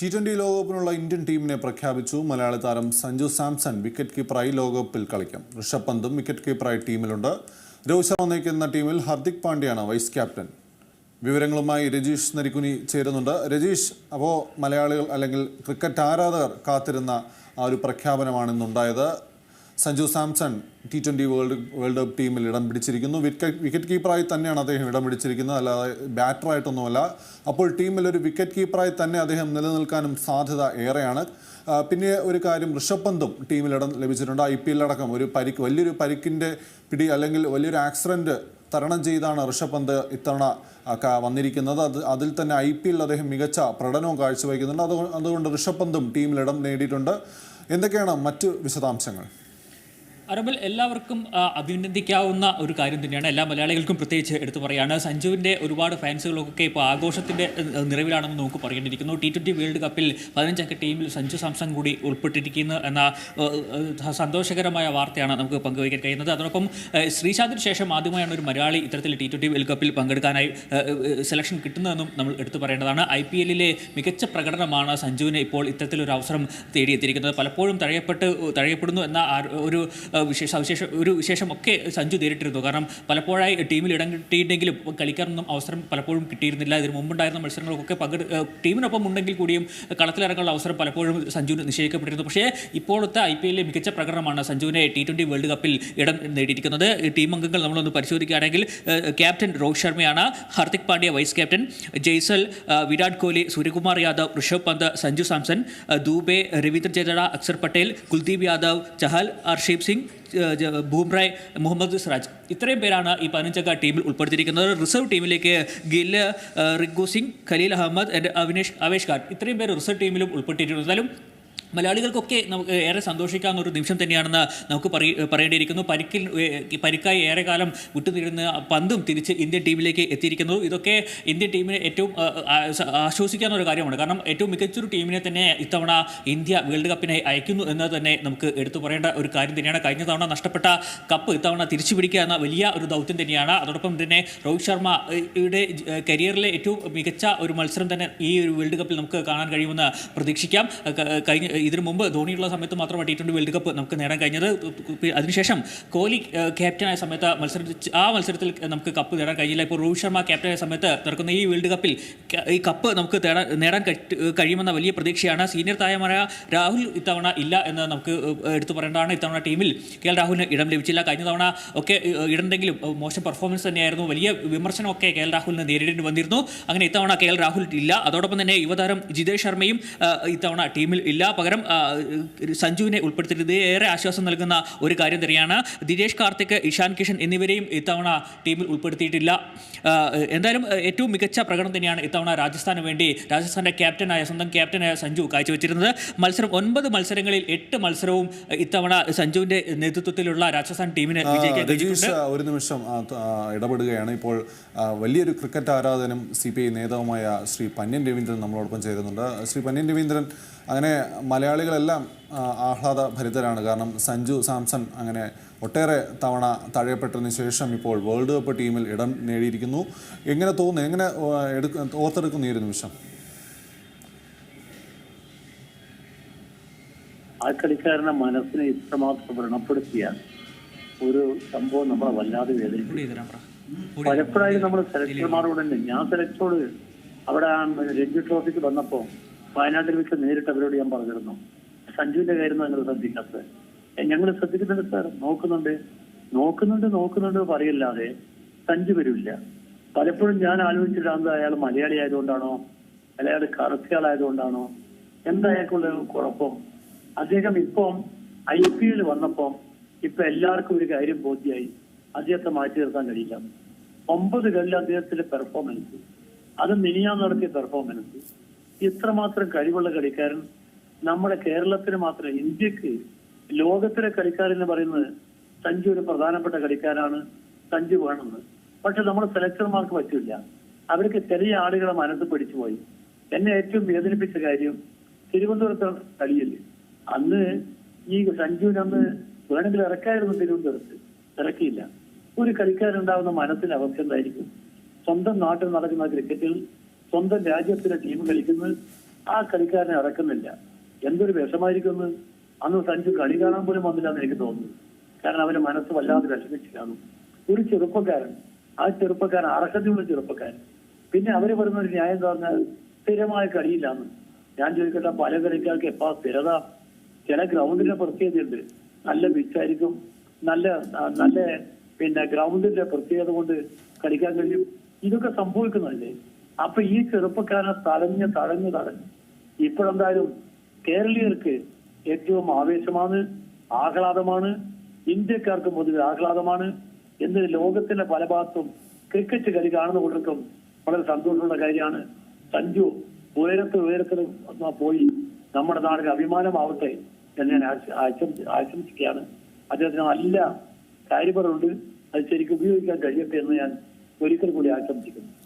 T twenty ലോകകപ്പിനുള്ള Indian ടീമിനെ പ്രഖ്യാപിച്ചു മലയാളി താരം സഞ്ജു സാംസൺ വിക്കറ്റ് കീപ്പറായി ലോകകപ്പിൽ കളിക്കും. ഋഷഭ് പന്തും വിക്കറ്റ് കീപ്പറായി ടീമിലുണ്ട്. രോഹിത് ശർമ്മ നയിക്കുന്ന ടീമിൽ ഹർദിക് പാണ്ഡ്യയാണ് വൈസ് ക്യാപ്റ്റൻ വിവരങ്ങളുമായി രജീഷ് നരിക്കുനി ചേരുന്നുണ്ട്. രജീഷ് അപ്പോൾ മലയാളികൾ അല്ലെങ്കിൽ ക്രിക്കറ്റ് ആരാധകർ കാത്തിരുന്ന ആ ഒരു പ്രഖ്യാപനമാണ് ഇന്നുണ്ടായത് Sanju Samson T twenty world world cup ടീമിൽ ഇടം പിടിച്ചിരിക്കുന്നു. വിക്കറ്റ് വിക്കറ്റ് കീപ്പറായി തന്നെയാണ് അദ്ദേഹം ഇടം പിടിച്ചിരിക്കുന്നത്. അല്ലാതെ ബാറ്ററായിട്ടൊന്നുമല്ല അപ്പോൾ ടീമിൽ ഒരു വിക്കറ്റ് കീപ്പറായി തന്നെ അദ്ദേഹം നിലനിൽക്കാനും സാധ്യത ഏറെയാണ്. പിന്നെ ഒരു കാര്യം ഋഷഭ് പന്തും ടീമിൽ ഇടം ലഭിച്ചിട്ടുണ്ട്. ഐ പി എല്ലടക്കം ഒരു പരിക്ക് വലിയൊരു പരിക്കിന്റെ പിടി അല്ലെങ്കിൽ വലിയൊരു ആക്സിഡന്റ് തരണം ചെയ്താണ് ഋഷഭ് പന്ത് ഇത്തവണ വന്നിരിക്കുന്നത്. അത് അതിൽ തന്നെ ഐ പി എല്ലിൽ അദ്ദേഹം മികച്ച പ്രകടനവും കാഴ്ചവെക്കുന്നുണ്ട് അതുകൊണ്ട് അതുകൊണ്ട് ഋഷഭ് പന്തും ടീമിൽ ഇടം നേടിയിട്ടുണ്ട്. എന്തൊക്കെയാണ് മറ്റ് വിശദാംശങ്ങൾ? അറബിൽ എല്ലാവർക്കും അഭിനന്ദിക്കാവുന്ന ഒരു കാര്യം തന്നെയാണ്. എല്ലാ മലയാളികൾക്കും പ്രത്യേകിച്ച് എടുത്തു പറയാണ്. സഞ്ജുവിന്റെ ഒരുപാട് ഫാൻസുകളൊക്കെ ഇപ്പോൾ ആഘോഷത്തിന്റെ നിറവിലാണെന്ന് നമുക്ക് പറയേണ്ടിയിരിക്കുന്നു ടി ട്വന്റി വേൾഡ് കപ്പിൽ പതിനഞ്ചംഗ ടീമിൽ സഞ്ജു സാംസങ് കൂടി ഉൾപ്പെട്ടിരിക്കുന്നു എന്ന സന്തോഷകരമായ വാർത്തയാണ് നമുക്ക് പങ്കുവയ്ക്കാൻ കഴിയുന്നത്. അതോടൊപ്പം ശ്രീശാന്തിന് ശേഷം ആദ്യമായാണ് ഒരു മലയാളി ഇത്തരത്തിൽ ടി ട്വന്റി വേൾഡ് കപ്പിൽ പങ്കെടുക്കാനായി സെലക്ഷൻ കിട്ടുന്നതെന്നും നമ്മൾ എടുത്തു പറയേണ്ടതാണ്. ഐ പി എല്ലിലെ മികച്ച പ്രകടനമാണ് സഞ്ജുവിനെ ഇപ്പോൾ ഇത്തരത്തിലൊരു അവസരം തേടിയെത്തിയിരിക്കുന്നത്. പലപ്പോഴും തഴയപ്പെട്ട് തഴയപ്പെടുന്നു എന്ന ഒരു വിശേഷ സവിശേഷ ഒരു വിശേഷമൊക്കെ സഞ്ജു നേരിട്ടിരുന്നു. കാരണം പലപ്പോഴായി ടീമിൽ ഇടം കിട്ടിയിട്ടുണ്ടെങ്കിലും കളിക്കാനൊന്നും അവസരം പലപ്പോഴും കിട്ടിയിരുന്നില്ല. ഇതിന് മുമ്പുണ്ടായിരുന്ന മത്സരങ്ങൾക്കൊക്കെ പങ്കെടു ടീമിനൊപ്പം ഉണ്ടെങ്കിൽ കൂടിയും കളത്തിലിറങ്ങാനുള്ള അവസരം പലപ്പോഴും സഞ്ജുവിന് നിശ്ചയിക്കപ്പെട്ടിരുന്നു. പക്ഷേ ഇപ്പോഴത്തെ ഐ പി എല്ലിലെ മികച്ച പ്രകടനമാണ് സഞ്ജുവിനെ ടി ട്വന്റി വേൾഡ് കപ്പിൽ ഇടം നേടിയിരിക്കുന്നത്. ടീം അംഗങ്ങൾ നമ്മളൊന്ന് പരിശോധിക്കുകയാണെങ്കിൽ ക്യാപ്റ്റൻ രോഹിത് ശർമ്മയാണ് Hardik Pandya vice captain Jaiswal Virat Kohli Suryakumar Yadav Rishabh Pant Sanju Samson Dube Ravindra Jadeja Axar Patel Kuldeep Yadav Chahal അർഷീപ് Singh ബൂംറായ് Muhammad Siraj. ഇത്രയും പേരാണ് ഈ പതിനഞ്ചംഗ ടീമിൽ ഉൾപ്പെടുത്തിയിരിക്കുന്നത്. റിസർവ് ടീമിലേക്ക് ഏഹ്, റിഗു സിംഗ് ഖലീൽ അഹമ്മദ് ആൻഡ് അവിനേഷ് അവേഷ് ഖാൻ. ഇത്രയും പേര് റിസർവ് ടീമിലും ഉൾപ്പെട്ടിട്ടുണ്ട്. എന്തായാലും മലയാളികൾക്കൊക്കെ നമുക്ക് ഏറെ സന്തോഷിക്കാവുന്ന ഒരു നിമിഷം തന്നെയാണെന്ന് നമുക്ക് പറയ പറയേണ്ടിയിരിക്കുന്നു. പരിക്കിൽ പരിക്കായി ഏറെ കാലം വിട്ടുനിരുന്ന പന്തും തിരിച്ച് ഇന്ത്യൻ ടീമിലേക്ക് എത്തിയിരിക്കുന്നു. ഇതൊക്കെ ഇന്ത്യൻ ടീമിനെ ഏറ്റവും ആശ്വസിക്കാവുന്ന ഒരു കാര്യമാണ്. കാരണം ഏറ്റവും മികച്ചൊരു ടീമിനെ തന്നെ ഇത്തവണ ഇന്ത്യ വേൾഡ് കപ്പിനായി അയക്കുന്നു എന്ന് തന്നെ നമുക്ക് എടുത്തു പറയേണ്ട ഒരു കാര്യം തന്നെയാണ്. കഴിഞ്ഞ തവണ നഷ്ടപ്പെട്ട കപ്പ് ഇത്തവണ തിരിച്ചു പിടിക്കുക എന്ന വലിയ ഒരു ദൗത്യം തന്നെയാണ്. അതോടൊപ്പം തന്നെ രോഹിത് ശർമ്മ ഏഹ്, യുടെ കരിയറിലെ ഏറ്റവും മികച്ച ഒരു മത്സരം തന്നെ ഈ ഒരു വേൾഡ് കപ്പിൽ നമുക്ക് കാണാൻ കഴിയുമെന്ന് പ്രതീക്ഷിക്കാം. കഴിഞ്ഞ ഇതിനു മുമ്പ് ധോണിയുള്ള സമയത്ത് മാത്രമാണ് ടി ട്വന്റി വേൾഡ് കപ്പ് നമുക്ക് നേടാൻ കഴിഞ്ഞത്. അതിനുശേഷം കോഹ്ലി ക്യാപ്റ്റനായ സമയത്ത് മത്സരിച്ച് ആ മത്സരത്തിൽ നമുക്ക് കപ്പ് നേടാൻ കഴിഞ്ഞില്ല. ഇപ്പോൾ രോഹിത് ശർമ്മ ക്യാപ്റ്റനായ സമയത്ത് നടക്കുന്ന ഈ വേൾഡ് കപ്പിൽ ഈ കപ്പ് നമുക്ക് നേടാൻ കഴി- കഴിയുമെന്ന വലിയ പ്രതീക്ഷയാണ്. സീനിയർ താരമായ രാഹുൽ ഇത്തവണ ഇല്ല എന്ന് നമുക്ക് എടുത്തു പറയേണ്ടതാണ്. ഇത്തവണ ടീമിൽ കെ എൽ രാഹുലിന് ഇടം ലഭിച്ചില്ല. കഴിഞ്ഞ തവണ ഒക്കെ ഇടണ്ടെങ്കിലും മോശം പെർഫോമൻസ് തന്നെയായിരുന്നു. വലിയ വിമർശനമൊക്കെ കെ എൽ രാഹുലിന് നേരിടേണ്ടി വന്നിരുന്നു. അങ്ങനെ ഇത്തവണ കെ എൽ രാഹുൽ ഇല്ല. അതോടൊപ്പം തന്നെ യുവതാരം ജിതേഷ് ശർമ്മയും ഇത്തവണ ടീമിൽ ഇല്ല. പകരം സഞ്ജുവിനെ ഉൾപ്പെടുത്തിയത് ഏറെ ആശ്വാസം നൽകുന്ന ഒരു കാര്യം തന്നെയാണ്. ദിനേഷ് കാർത്തിക് ഇഷാൻ കിഷൻ എന്നിവരെയും ഇത്തവണ ടീമിൽ ഉൾപ്പെടുത്തിയിട്ടില്ല. എന്തായാലും ഏറ്റവും മികച്ച പ്രകടനം തന്നെയാണ് ഇത്തവണ രാജസ്ഥാന് വേണ്ടി രാജസ്ഥാന്റെ ക്യാപ്റ്റനായ സ്വന്തം ക്യാപ്റ്റനായ സഞ്ജു കാഴ്ചവെച്ചിരുന്നത്. മത്സരം ഒൻപത് മത്സരങ്ങളിൽ എട്ട് മത്സരവും ഇത്തവണ സഞ്ജുവിന്റെ നേതൃത്വത്തിലുള്ള രാജസ്ഥാൻ ടീമിന് ഒരു നിമിഷം ഇടപെടുകയാണ്. ഇപ്പോൾ വലിയൊരു ക്രിക്കറ്റ് ആരാധനം സി പി ഐ നേതാവുമായ ശ്രീ പന്യൻ രവീന്ദ്രൻ നമ്മളോടൊപ്പം ചേരുന്നുണ്ട്. ശ്രീ പന്യൻ രവീന്ദ്രൻ അങ്ങനെ മലയാളികളെല്ലാം ആഹ്ലാദ ഭരിതരാണ് കാരണം സഞ്ജു സാംസൺ അങ്ങനെ ഒട്ടേറെ തവണ തഴയപ്പെട്ടതിന് ശേഷം ഇപ്പോൾ വേൾഡ് കപ്പ് ടീമിൽ ഇടം നേടിയിരിക്കുന്നു. എങ്ങനെ തോന്നുന്നു? എങ്ങനെ എടുക്ക ഓർത്തെടുക്കുന്നു ഈ ഒരു നിമിഷം ആ കളിക്കാരനെ മനസ്സിനെ ഇത്രമാത്രം വ്രണപ്പെടുത്തിയ ഒരു സംഭവം നമ്മളെ വല്ലാതെ വേദനിക്കും പലപ്പോഴായി നമ്മൾ സെലക്ടർമാരോട് തന്നെ ഞാൻ സെലക്ടറോട് അവിടെ ആ രഞ്ജി ട്രോഫിക്ക് വന്നപ്പോ വയനാട്ടിൽ വെച്ച് നേരിട്ട് അവരോട് ഞാൻ പറഞ്ഞിരുന്നു. സഞ്ജുവിന്റെ കാര്യം ഞങ്ങൾ ശ്രദ്ധിക്കാത്തത്. ഞങ്ങൾ ശ്രദ്ധിക്കുന്നുണ്ട് സാർ. നോക്കുന്നുണ്ട്. നോക്കുന്നുണ്ട് നോക്കുന്നുണ്ട് പറയില്ലാതെ സഞ്ജു വരില്ല. പലപ്പോഴും ഞാൻ ആലോചിച്ചിട്ടാണ് അയാൾ മലയാളി ആയതുകൊണ്ടാണോ അയാൾ കറുത്തയാളായതുകൊണ്ടാണോ എന്താ കുഴപ്പം? അദ്ദേഹം ഇപ്പം ഐ പി എൽ വന്നപ്പം ഇപ്പൊ എല്ലാവർക്കും ഒരു കാര്യം ബോധ്യമായി അദ്ദേഹത്തെ മാറ്റി നിർത്താൻ കഴിയില്ല. ഒമ്പത് കളിൽ അദ്ദേഹത്തിന്റെ പെർഫോമൻസ് അത് മിനിയാൻ നടത്തിയ പെർഫോമൻസ് ഇത്രമാത്രം കഴിവുള്ള കളിക്കാരൻ നമ്മുടെ കേരളത്തിന് മാത്രം ഇന്ത്യയ്ക്ക് ലോകത്തിലെ കളിക്കാരൻ എന്ന് പറയുന്നത് സഞ്ജു ഒരു പ്രധാനപ്പെട്ട കളിക്കാരാണ്. സഞ്ജു വേണമെന്ന്. പക്ഷെ നമ്മുടെ സെലക്ടർമാർക്ക് പറ്റില്ല. അവർക്ക് ചെറിയ ആളുകളെ മനസ്സ് പിടിച്ചുപോയി. എന്നെ ഏറ്റവും വേദനിപ്പിച്ച കാര്യം തിരുവനന്തപുരത്ത് കളിയില്ലേ? അന്ന് ഈ സഞ്ജുവിന് അന്ന് വേണമെങ്കിൽ ഇറക്കായിരുന്നു തിരുവനന്തപുരത്ത്. ഇറക്കിയില്ല. ഒരു കളിക്കാരുണ്ടാവുന്ന മനസ്സിന്റെ അവസ്ഥ എന്തായിരിക്കും? സ്വന്തം നാട്ടിൽ നടക്കുന്ന ക്രിക്കറ്റിൽ സ്വന്തം രാജ്യത്തിലെ ടീം കളിക്കുന്നത് ആ കളിക്കാരനെ ഇറക്കുന്നില്ല എന്തൊരു വിഷമായിരിക്കുന്നത് അന്ന് സഞ്ജു കളി കാണാൻ പോലും വന്നില്ല എന്ന് എനിക്ക് തോന്നുന്നു. കാരണം അവന്റെ മനസ്സ് വല്ലാതെ വിഷമിച്ചു ഒരു ചെറുപ്പക്കാരൻ ആ ചെറുപ്പക്കാരൻ അർഹതയുള്ള ചെറുപ്പക്കാരൻ. പിന്നെ അവർ പറയുന്ന ഒരു ന്യായം എന്ന് പറഞ്ഞാൽ സ്ഥിരമായ കളിയില്ലാന്ന് ഞാൻ ചോദിക്കട്ടെ പല കളിക്കാർക്ക് എപ്പാ സ്ഥിരത? ചില ഗ്രൗണ്ടിന്റെ പ്രത്യേകതയുണ്ട്. നല്ല പിച്ചായിരിക്കും നല്ല നല്ല പിന്നെ ഗ്രൗണ്ടിന്റെ പ്രത്യേകത കൊണ്ട് കളിക്കാൻ കഴിയും. ഇതൊക്കെ സംഭവിക്കുന്നതല്ലേ അപ്പൊ ഈ ചെറുപ്പക്കാരനെ തടഞ്ഞ് തടഞ്ഞ് തടഞ്ഞ് ഇപ്പോഴെന്തായാലും കേരളീയർക്ക് ഏറ്റവും ആവേശമാണ് ആഹ്ലാദമാണ് ഇന്ത്യക്കാർക്ക് പൊതുവെ ആഹ്ലാദമാണ് എന്ന് ലോകത്തിന്റെ പല ഭാഗത്തും ക്രിക്കറ്റ് കളി കാണുന്ന കാണുന്നവർക്കും വളരെ സന്തോഷമുള്ള കാര്യമാണ്. സഞ്ജു ഉയരത്തിൽ ഉയരത്തിൽ പോയി നമ്മുടെ നാടിന് അഭിമാനമാവട്ടെ എന്ന് ഞാൻ ആശ- ആശം- ആശംസിക്കുകയാണ്. അദ്ദേഹത്തിന് നല്ല കാര്യപരമുണ്ട് അത് ശരിക്കും ഉപയോഗിക്കാൻ കഴിയട്ടെ എന്ന് ഞാൻ ഒരിക്കൽ കൂടി ആശംസിക്കുന്നു.